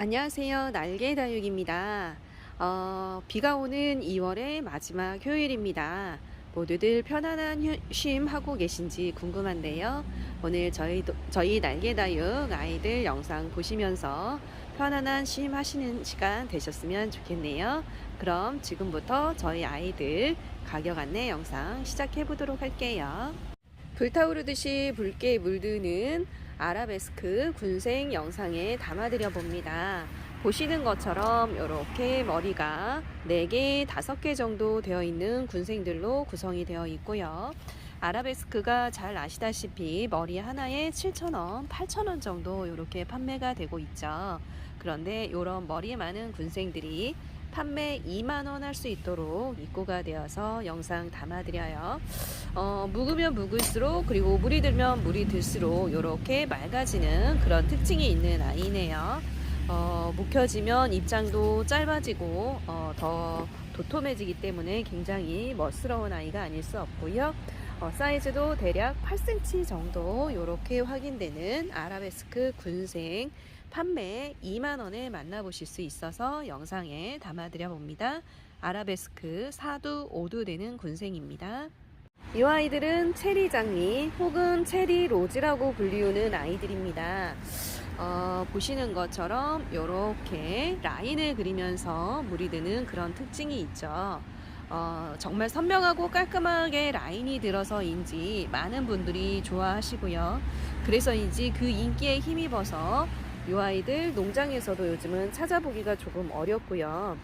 안녕하세요. 날개 다육입니다. 어, 비가 오는 2월의 마지막 휴일입니다. 모두들 편안한 휴- 쉼 하고 계신지 궁금한데요. 오늘 저희, 저희 날개 다육 아이들 영상 보시면서 편안한 쉼 하시는 시간 되셨으면 좋겠네요. 그럼 지금부터 저희 아이들 가격 안내 영상 시작해 보도록 할게요. 불타오르듯이 붉게 물드는 아라베스크 군생 영상에 담아드려 봅니다. 보시는 것처럼 이렇게 머리가 4개, 5개 정도 되어 있는 군생들로 구성이 되어 있고요. 아라베스크가 잘 아시다시피 머리 하나에 7,000원, 8,000원 정도 이렇게 판매가 되고 있죠. 그런데 이런 머리 많은 군생들이 판매 2만원 할 수 있도록 입고가 되어서 영상 담아드려요. 어, 묵으면 묵을수록 그리고 물이 들면 물이 들수록 이렇게 맑아지는 그런 특징이 있는 아이네요. 어, 묵혀지면 입장도 짧아지고 어, 더 도톰해지기 때문에 굉장히 멋스러운 아이가 아닐 수 없고요. 어, 사이즈도 대략 8cm 정도 이렇게 확인되는 아라베스크 군생 판매 2만원에 만나보실 수 있어서 영상에 담아드려 봅니다. 아라베스크 4두 5두 되는 군생입니다. 이 아이들은 체리 장미 혹은 체리 로즈라고 불리우는 아이들입니다. 어, 보시는 것처럼 이렇게 라인을 그리면서 물이 드는 그런 특징이 있죠. 어, 정말 선명하고 깔끔하게 라인이 들어서인지 많은 분들이 좋아하시고요. 그래서인지 그 인기에 힘입어서 이 아이들 농장에서도 요즘은 찾아보기가 조금 어렵고요.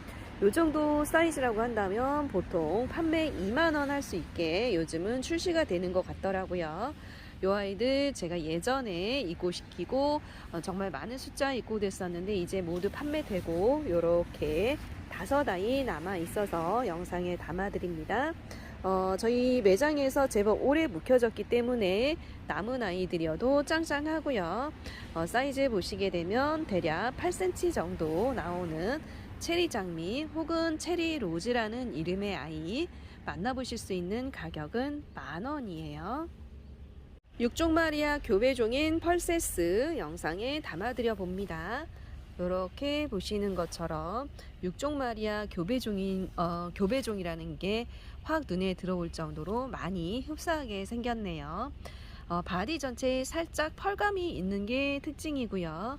요 정도 사이즈라고 한다면 보통 판매 2만원 할 수 있게 요즘은 출시가 되는 것 같더라고요. 요 아이들 제가 예전에 입고시키고 어, 정말 많은 숫자 입고됐었는데 이제 모두 판매되고 요렇게 다섯 아이 남아 있어서 영상에 담아 드립니다. 어, 저희 매장에서 제법 오래 묵혀졌기 때문에 남은 아이들이어도 짱짱하고요. 어, 사이즈 보시게 되면 대략 8cm 정도 나오는 체리 장미 혹은 체리 로즈라는 이름의 아이 만나보실 수 있는 가격은 만 원이에요. 육종마리아 교배종인 펄세스 영상에 담아드려 봅니다. 이렇게 보시는 것처럼 육종마리아 교배종인 어, 교배종이라는 게 확 눈에 들어올 정도로 많이 흡사하게 생겼네요. 어, 바디 전체에 살짝 펄감이 있는 게 특징이고요.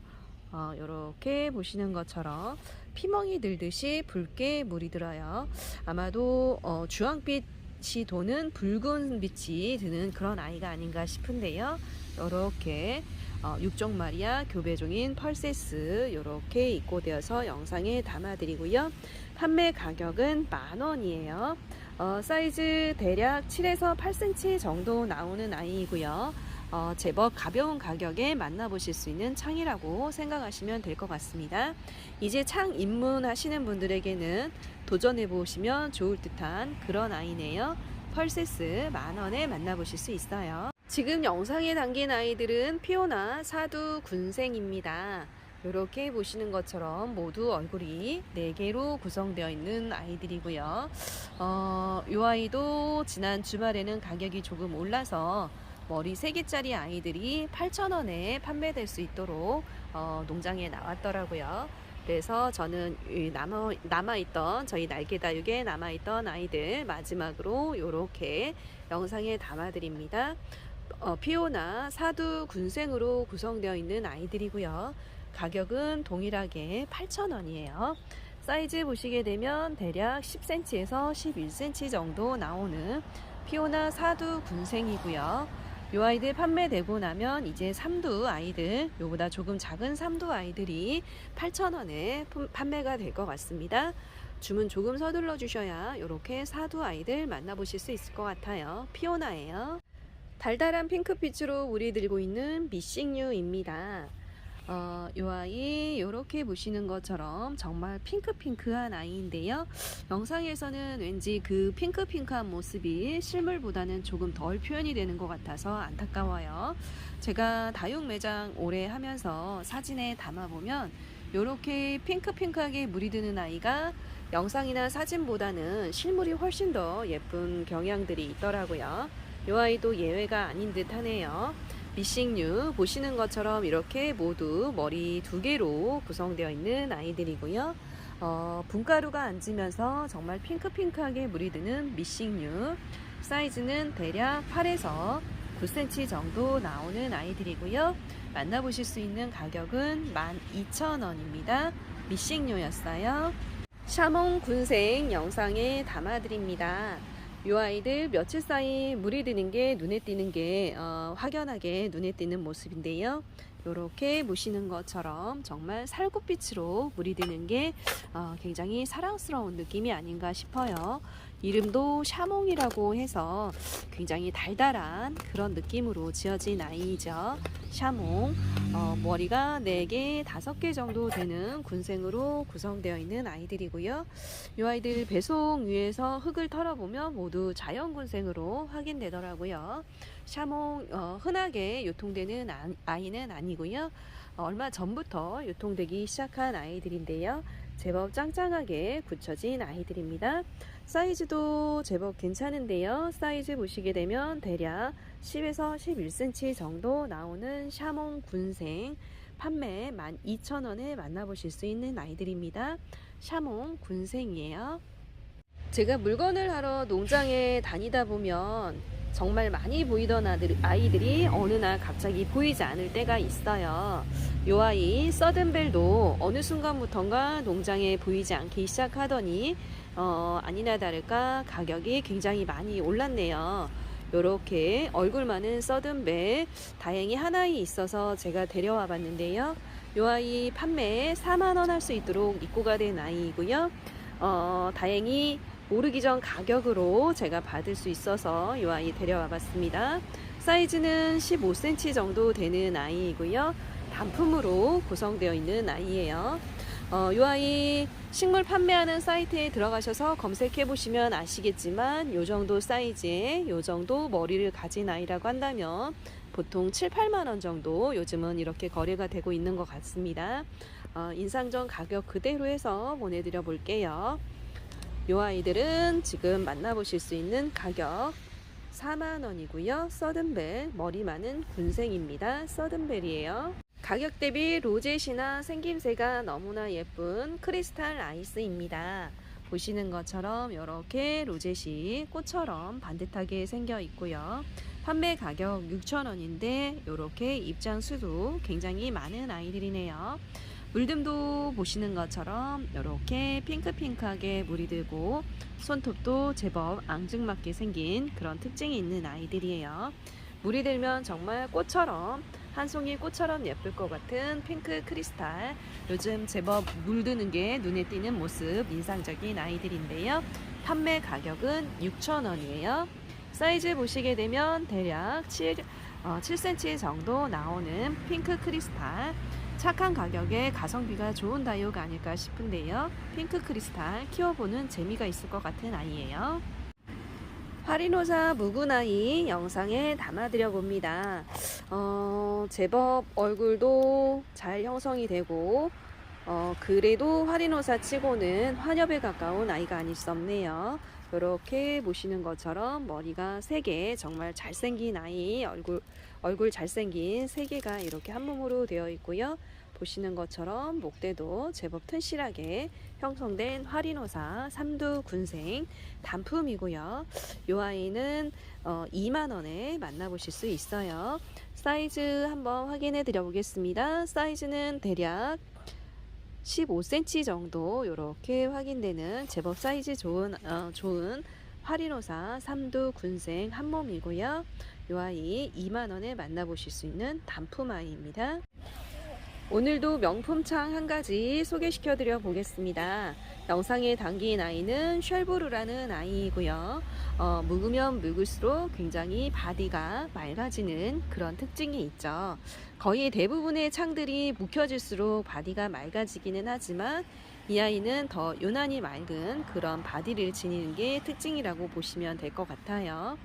어, 이렇게 보시는 것처럼 피멍이 들듯이 붉게 물이 들어요. 아마도 어, 주황빛이 도는 붉은 빛이 드는 그런 아이가 아닌가 싶은데요. 이렇게 어, 육종 마리아 교배종인 펄세스 이렇게 입고되어서 영상에 담아드리고요. 판매 가격은 만 원이에요. 어, 사이즈 대략 7에서 8cm 정도 나오는 아이이고요. 어, 제법 가벼운 가격에 만나보실 수 있는 창이라고 생각하시면 될 것 같습니다. 이제 창 입문하시는 분들에게는 도전해 보시면 좋을 듯한 그런 아이네요. 펄세스 만원에 만나보실 수 있어요. 지금 영상에 담긴 아이들은 피오나 사두 군생입니다. 이렇게 보시는 것처럼 모두 얼굴이 4개로 구성되어 있는 아이들이고요. 어, 이 아이도 지난 주말에는 가격이 조금 올라서 머리 3개짜리 아이들이 8,000원에 판매될 수 있도록 어, 농장에 나왔더라고요. 그래서 저는 이 남아, 남아있던 저희 날개다육에 남아있던 아이들 마지막으로 이렇게 영상에 담아드립니다. 어, 피오나 사두 군생으로 구성되어 있는 아이들이고요. 가격은 동일하게 8,000원이에요. 사이즈 보시게 되면 대략 10cm에서 11cm 정도 나오는 피오나 사두 군생이고요. 요 아이들 판매되고 나면 이제 삼두 아이들, 요보다 조금 작은 삼두 아이들이 8,000원에 판매가 될 것 같습니다. 주문 조금 서둘러 주셔야 이렇게 사두 아이들 만나보실 수 있을 것 같아요. 피오나예요. 달달한 핑크빛으로 우리 들고 있는 미싱유입니다. 어, 요 아이 이렇게 보시는 것처럼 정말 핑크핑크한 아이인데요. 영상에서는 왠지 그 핑크핑크한 모습이 실물보다는 조금 덜 표현이 되는 것 같아서 안타까워요. 제가 다육 매장 오래 하면서 사진에 담아보면 이렇게 핑크핑크하게 물이 드는 아이가 영상이나 사진보다는 실물이 훨씬 더 예쁜 경향들이 있더라고요. 이 아이도 예외가 아닌 듯 하네요. 미싱류 보시는 것처럼 이렇게 모두 머리 두 개로 구성되어 있는 아이들이고요. 어, 분가루가 앉으면서 정말 핑크핑크하게 물이 드는 미싱류 사이즈는 대략 8에서 9cm 정도 나오는 아이들이고요. 만나보실 수 있는 가격은 12,000원입니다. 미싱류였어요. 샤몽 군생 영상에 담아드립니다. 이 아이들 며칠 사이 물이 드는 게 눈에 띄는 게 어, 확연하게 눈에 띄는 모습인데요. 이렇게 보시는 것처럼 정말 살구빛으로 물이 드는 게 어, 굉장히 사랑스러운 느낌이 아닌가 싶어요. 이름도 샤몽이라고 해서 굉장히 달달한 그런 느낌으로 지어진 아이죠. 샤몽. 어, 머리가 4개, 5개 정도 되는 군생으로 구성되어 있는 아이들이고요. 이 아이들 배송 위에서 흙을 털어보면 모두 자연 군생으로 확인되더라고요. 샤몽 어, 흔하게 유통되는 아- 아이는 아니고요. 어, 얼마 전부터 유통되기 시작한 아이들인데요. 제법 짱짱하게 굳혀진 아이들입니다. 사이즈도 제법 괜찮은데요. 사이즈 보시게 되면 대략 10에서 11cm 정도 나오는 샤몽 군생 판매 12,000원에 만나보실 수 있는 아이들입니다. 샤몽 군생이에요. 제가 물건을 하러 농장에 다니다 보면 정말 많이 보이던 아이들이 어느 날 갑자기 보이지 않을 때가 있어요. 요 아이 서든벨도 어느 순간부턴가 농장에 보이지 않기 시작하더니 어, 아니나 다를까 가격이 굉장히 많이 올랐네요. 요렇게 얼굴 많은 서든벨 다행히 하나이 있어서 제가 데려와 봤는데요. 요 아이 판매 4만원 할 수 있도록 입고가 된 아이이고요. 어, 다행히 오르기 전 가격으로 제가 받을 수 있어서 이 아이 데려와 봤습니다. 사이즈는 15cm 정도 되는 아이이고요. 단품으로 구성되어 있는 아이예요. 어, 이 아이 식물 판매하는 사이트에 들어가셔서 검색해 보시면 아시겠지만 이 정도 사이즈에 이 정도 머리를 가진 아이라고 한다면 보통 7, 8만 원 정도 요즘은 이렇게 거래가 되고 있는 것 같습니다. 어, 인상전 가격 그대로 해서 보내드려 볼게요. 이 아이들은 지금 만나보실 수 있는 가격 4만원이고요. 서든벨, 머리 많은 군생입니다. 서든벨이에요. 가격 대비 로젯이나 생김새가 너무나 예쁜 크리스탈 아이스입니다. 보시는 것처럼 이렇게 로젯이 꽃처럼 반듯하게 생겨 있고요. 판매 가격 6,000원인데 이렇게 입장 수도 굉장히 많은 아이들이네요. 물듬도 보시는 것처럼 이렇게 핑크핑크하게 물이 들고 손톱도 제법 앙증맞게 생긴 그런 특징이 있는 아이들이에요. 물이 들면 정말 꽃처럼 한 송이 꽃처럼 예쁠 것 같은 핑크 크리스탈 요즘 제법 물드는 게 눈에 띄는 모습 인상적인 아이들인데요. 판매 가격은 6,000원이에요. 사이즈 보시게 되면 대략 7, 어, 7cm 정도 나오는 핑크 크리스탈 착한 가격에 가성비가 좋은 다이오가 아닐까 싶은데요. 핑크 크리스탈 키워보는 재미가 있을 것 같은 아이예요. 파리노사 아이 영상에 담아드려 봅니다. 어, 제법 얼굴도 잘 형성이 되고 어, 그래도 화리노사 치고는 환엽에 가까운 아이가 아닐 수 없네요. 이렇게 보시는 것처럼 머리가 세개 정말 잘생긴 아이 얼굴 얼굴 잘생긴 세 개가 이렇게 한 몸으로 되어 있고요. 보시는 것처럼 목대도 제법 튼실하게 형성된 화리노사 삼두 군생 단품이고요. 이 아이는 어, 2만 원에 만나보실 수 있어요. 사이즈 한번 확인해 드려 보겠습니다. 사이즈는 대략 15cm 정도 이렇게 확인되는 제법 사이즈 좋은 어, 좋은 화리노사 삼두 군생 한 몸이고요. 이 아이 2만 원에 만나보실 수 있는 단품 아이입니다. 오늘도 명품창 한 가지 소개시켜 드려 보겠습니다. 영상에 담긴 아이는 쉘브루라는 아이이고요. 어, 묵으면 묵을수록 굉장히 바디가 맑아지는 그런 특징이 있죠. 거의 대부분의 창들이 묵혀질수록 바디가 맑아지기는 하지만 이 아이는 더 유난히 맑은 그런 바디를 지니는 게 특징이라고 보시면 될 것 같아요.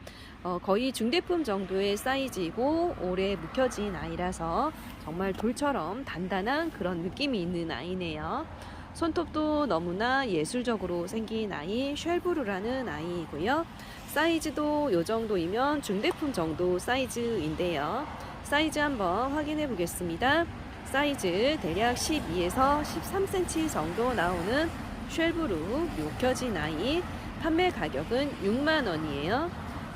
어, 거의 중대품 정도의 사이즈이고 오래 묵혀진 아이라서 정말 돌처럼 단단한 그런 느낌이 있는 아이네요. 손톱도 너무나 예술적으로 생긴 아이 쉘브루라는 아이이고요. 사이즈도 이 정도이면 중대품 정도 사이즈인데요. 사이즈 한번 확인해 보겠습니다. 사이즈 대략 12에서 13cm 정도 나오는 쉘브루 욕혀진 아이 판매 가격은 6만 원이에요.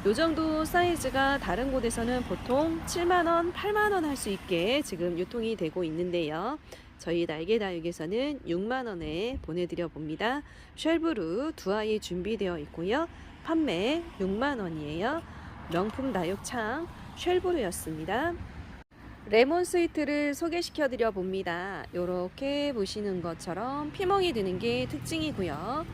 요 정도 사이즈가 다른 곳에서는 보통 7만 원, 8만 원 할 수 있게 지금 유통이 되고 있는데요. 저희 날개 다육에서는 6만 원에 보내드려 봅니다. 쉘브루 두 아이 준비되어 있고요. 판매 6만 원이에요. 명품 다육창 쉘브루였습니다. 레몬 스위트를 소개시켜 드려 봅니다. 이렇게 보시는 것처럼 피멍이 드는 게 특징이고요.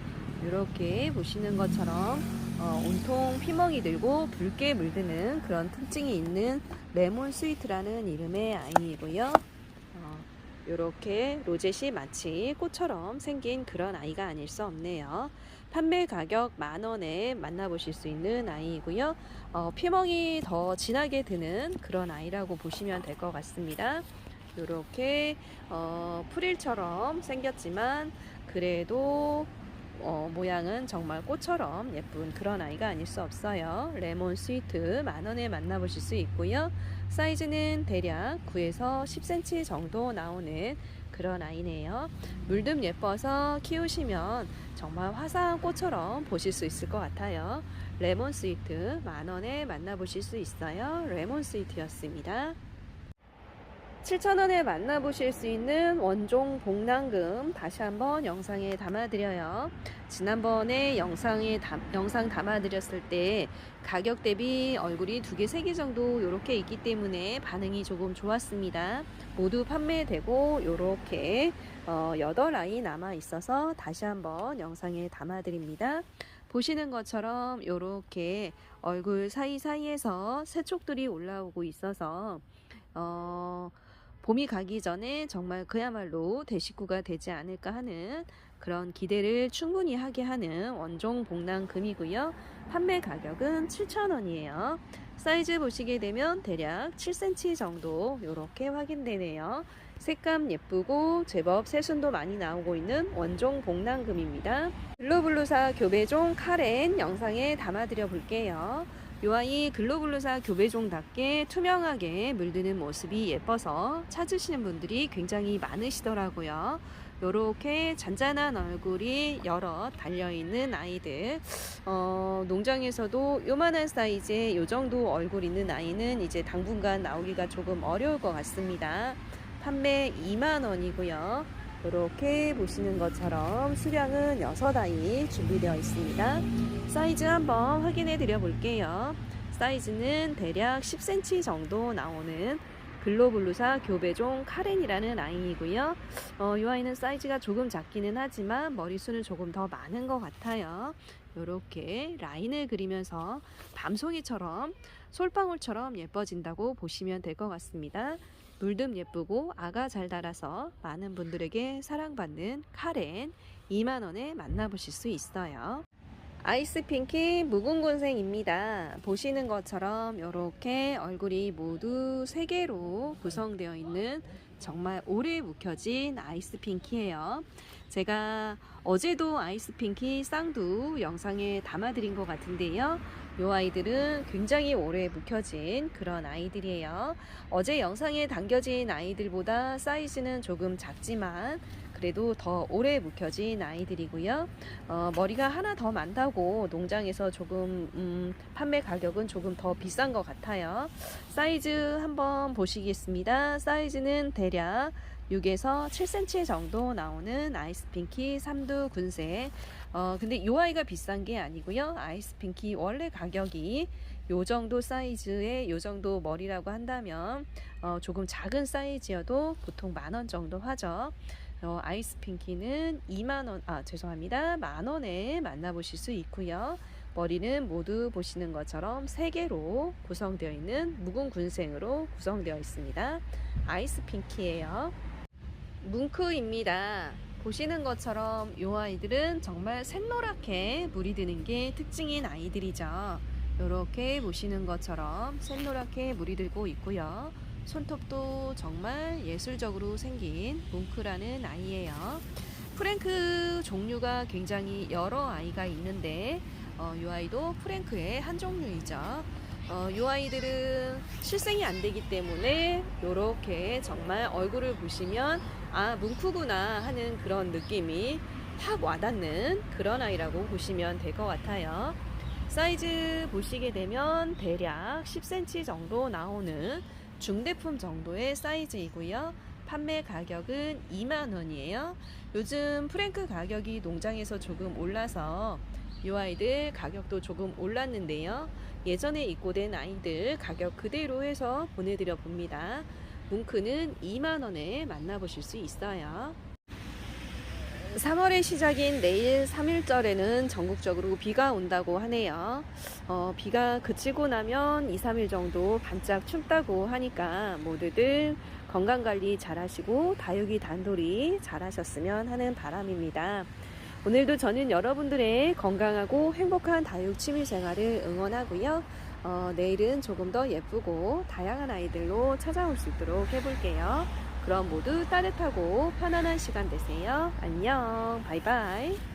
이렇게 보시는 것처럼 어, 온통 피멍이 들고 붉게 물드는 그런 특징이 있는 레몬 스위트라는 이름의 아이이고요. 이렇게 로zet이 마치 꽃처럼 생긴 그런 아이가 아닐 수 없네요. 판매 가격 만 원에 만나보실 수 있는 아이이고요. 어, 피멍이 더 진하게 드는 그런 아이라고 보시면 될 것 같습니다. 이렇게 어, 프릴처럼 생겼지만 그래도 어, 모양은 정말 꽃처럼 예쁜 그런 아이가 아닐 수 없어요. 레몬 스위트 만 원에 만나보실 수 있고요. 사이즈는 대략 9에서 10cm 정도 나오는 그런 아이네요. 물듬 예뻐서 키우시면 정말 화사한 꽃처럼 보실 수 있을 것 같아요. 레몬 스위트 만 원에 만나보실 수 있어요. 레몬 스위트였습니다. 7,000원에 만나보실 수 있는 원종 복랑금 다시 한번 영상에 담아드려요. 지난번에 영상에 담, 영상 담아드렸을 때 가격 대비 얼굴이 두 개, 세 개 정도 이렇게 있기 때문에 반응이 조금 좋았습니다. 모두 판매되고 이렇게 어, 8아이 남아 있어서 다시 한번 영상에 담아드립니다. 보시는 것처럼 이렇게 얼굴 사이사이에서 새촉들이 올라오고 있어서 어, 봄이 가기 전에 정말 그야말로 대식구가 되지 않을까 하는 그런 기대를 충분히 하게 하는 원종 복랑금이고요. 판매 가격은 7,000원이에요. 사이즈 보시게 되면 대략 7cm 정도 이렇게 확인되네요. 색감 예쁘고 제법 새순도 많이 나오고 있는 원종 복랑금입니다. 블루블루사 교배종 카렌 영상에 담아드려 볼게요. 요 아이 글로블루사 교배종답게 투명하게 물드는 모습이 예뻐서 찾으시는 분들이 굉장히 많으시더라고요. 요렇게 잔잔한 얼굴이 여러 달려있는 아이들 어, 농장에서도 요만한 사이즈의 요 정도 얼굴 있는 아이는 이제 당분간 나오기가 조금 어려울 것 같습니다. 판매 2만원이고요. 이렇게 보시는 것처럼 수량은 6아이 준비되어 있습니다. 사이즈 한번 확인해 드려 볼게요. 사이즈는 대략 10cm 정도 나오는 글로블루사 교배종 카렌이라는 아이이고요. 어, 이 아이는 사이즈가 조금 작기는 하지만 머리수는 조금 더 많은 것 같아요. 이렇게 라인을 그리면서 밤송이처럼 솔방울처럼 예뻐진다고 보시면 될 것 같습니다. 물듬 예쁘고 아가 잘 달아서 많은 분들에게 사랑받는 카렌 2만원에 만나보실 수 있어요. 아이스 핑키 무궁군생입니다. 보시는 것처럼 이렇게 얼굴이 모두 세 개로 구성되어 있는 정말 오래 묵혀진 아이스 핑키예요. 제가 어제도 아이스 핑키 쌍두 영상에 담아드린 것 같은데요. 이 아이들은 굉장히 오래 묵혀진 그런 아이들이에요. 어제 영상에 담겨진 아이들보다 사이즈는 조금 작지만 그래도 더 오래 묵혀진 아이들이고요. 어, 머리가 하나 더 많다고 농장에서 조금 음, 판매 가격은 조금 더 비싼 것 같아요. 사이즈 한번 보시겠습니다. 사이즈는 대략 6에서 7cm 정도 나오는 아이스핑키 삼두 군세. 어, 근데 이 아이가 비싼 게 아니고요. 아이스핑키 원래 가격이 요 정도 사이즈의 요 정도 머리라고 한다면 어, 조금 작은 사이즈여도 보통 만 원 정도 하죠. 어, 아이스 핑키는 2만원, 아, 죄송합니다. 만원에 만나보실 수 있고요. 머리는 모두 보시는 것처럼 3개로 구성되어 있는 묵은 군생으로 구성되어 있습니다. 아이스 핑키예요. 뭉크입니다. 보시는 것처럼 이 아이들은 정말 샛노랗게 물이 드는 게 특징인 아이들이죠. 이렇게 보시는 것처럼 샛노랗게 물이 들고 있고요. 손톱도 정말 예술적으로 생긴 뭉크라는 아이예요. 프랭크 종류가 굉장히 여러 아이가 있는데 어, 이 아이도 프랭크의 한 종류이죠. 어, 이 아이들은 실생이 안 되기 때문에 이렇게 정말 얼굴을 보시면 아 뭉크구나 하는 그런 느낌이 확 와닿는 그런 아이라고 보시면 될 것 같아요. 사이즈 보시게 되면 대략 10cm 정도 나오는 중대품 정도의 사이즈이고요. 판매 가격은 2만 원이에요. 요즘 프랭크 가격이 농장에서 조금 올라서 이 아이들 가격도 조금 올랐는데요. 예전에 입고된 아이들 가격 그대로 해서 보내드려 봅니다. 뭉크는 2만 원에 만나보실 수 있어요. 3월의 시작인 내일 3일절에는 전국적으로 비가 온다고 하네요. 어, 비가 그치고 나면 2, 3일 정도 반짝 춥다고 하니까 모두들 건강관리 잘 하시고 다육이 단돌이 잘 하셨으면 하는 바람입니다. 오늘도 저는 여러분들의 건강하고 행복한 다육 취미 생활을 응원하고요. 어, 내일은 조금 더 예쁘고 다양한 아이들로 찾아올 수 있도록 해볼게요. 그럼 모두 따뜻하고 편안한 시간 되세요. 안녕. 바이바이.